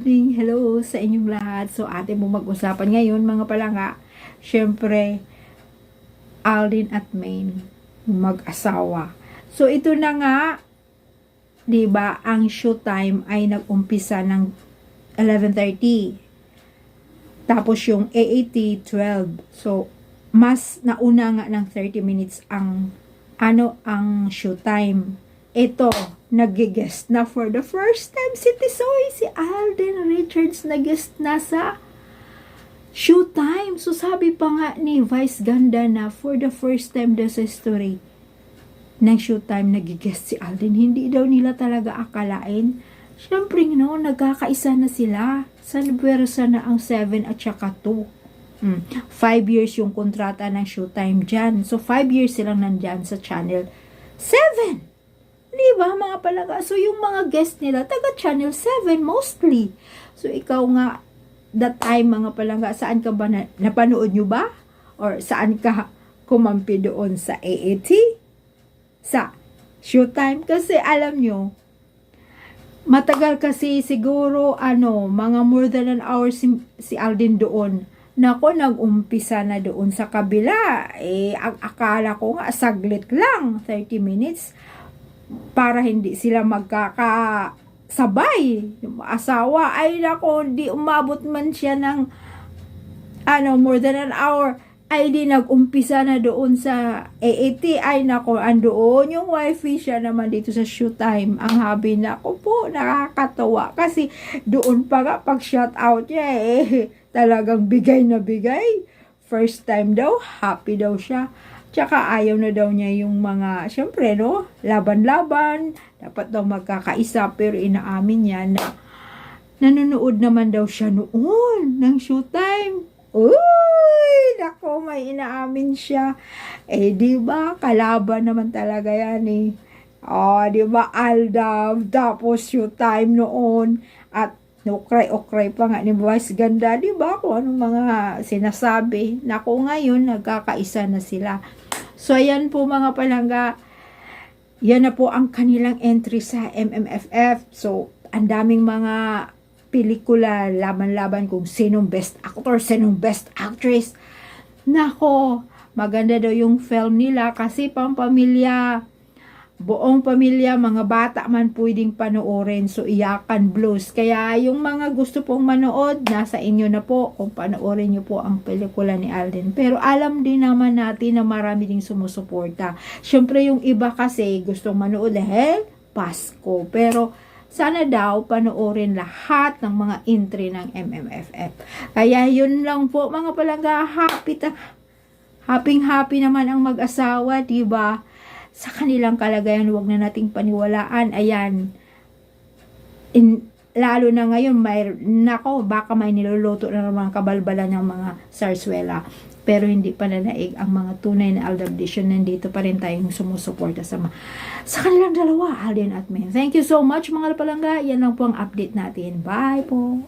morning. Hello sa inyong lahat. So, atin mo mag-usapan ngayon, mga palanga. Siyempre, Aldin at Maine, mag-asawa. So, ito na nga, ba ang showtime ay nag-umpisa ng 11.30. Tapos yung AAT, 12. So, mas nauna nga ng 30 minutes ang ano ang showtime. Ito, nag-guest na for the first time si Tisoy, si Alden Richards nag-guest na sa Showtime. So sabi pa nga ni Vice Ganda na for the first time daw sa history ng Showtime nag-guest si Alden. Hindi daw nila talaga akalain. Siyempre, no, nagkakaisa na sila. Sa Buwersa na ang 7 at saka 2. Hmm. Five years yung kontrata ng Showtime dyan. So, five years silang nandyan sa channel. Seven! Di ba, mga palaga? So, yung mga guest nila, taga Channel 7 mostly. So, ikaw nga, that time, mga palangga, saan ka ba na, napanood nyo ba? Or saan ka kumampi doon sa AAT? Sa Showtime? Kasi alam nyo, matagal kasi siguro, ano, mga more than an hour si, si Aldin doon. Nako, nag-umpisa na doon sa kabila. Eh, ang akala ko nga, saglit lang, 30 minutes para hindi sila magkakasabay. Yung asawa, ay nako, di umabot man siya ng ano, more than an hour. Ay di nag-umpisa na doon sa AAT. Ay nako, andoon yung wifey siya naman dito sa showtime. Ang habi na ko po, nakakatawa. Kasi doon pa nga, pag shout out niya eh, talagang bigay na bigay. First time daw, happy daw siya. Tsaka ayaw na daw niya yung mga, syempre no, laban-laban, dapat daw magkakaisa, pero inaamin niya na nanonood naman daw siya noon ng showtime. Uy, nako, may inaamin siya. Eh, di ba, kalaban naman talaga yan eh. Oh, di ba, Aldab, tapos showtime noon, at ukray-ukray pa nga ni Vice Ganda, di ba, kung anong mga sinasabi. Nako, ngayon, nagkakaisa na sila. So, ayan po mga palangga. Yan na po ang kanilang entry sa MMFF. So, ang daming mga pelikula, laban-laban kung sinong best actor, sinong best actress. Nako, maganda daw yung film nila kasi pang pamilya, buong pamilya, mga bata man pwedeng panoorin. So, iyakan blues. Kaya yung mga gusto pong manood, nasa inyo na po kung panoorin nyo po ang pelikula ni Alden. Pero alam din naman natin na marami ding sumusuporta. Siyempre, yung iba kasi gustong manood dahil Pasko. Pero, sana daw panoorin lahat ng mga entry ng MMFF. Kaya yun lang po mga palangga, happy ta happy happy naman ang mag-asawa, 'di ba? Sa kanilang kalagayan, wag na nating paniwalaan. Ayan. In, lalo na ngayon, may, nako, baka may niluluto na ng mga kabalbalan ng mga sarswela. Pero hindi pa nanaig ang mga tunay na aldabdisyon. Nandito pa rin tayong sumusuporta sa, sa kanilang dalawa, Alden at Min. Thank you so much mga palangga. Yan lang po ang update natin. Bye po.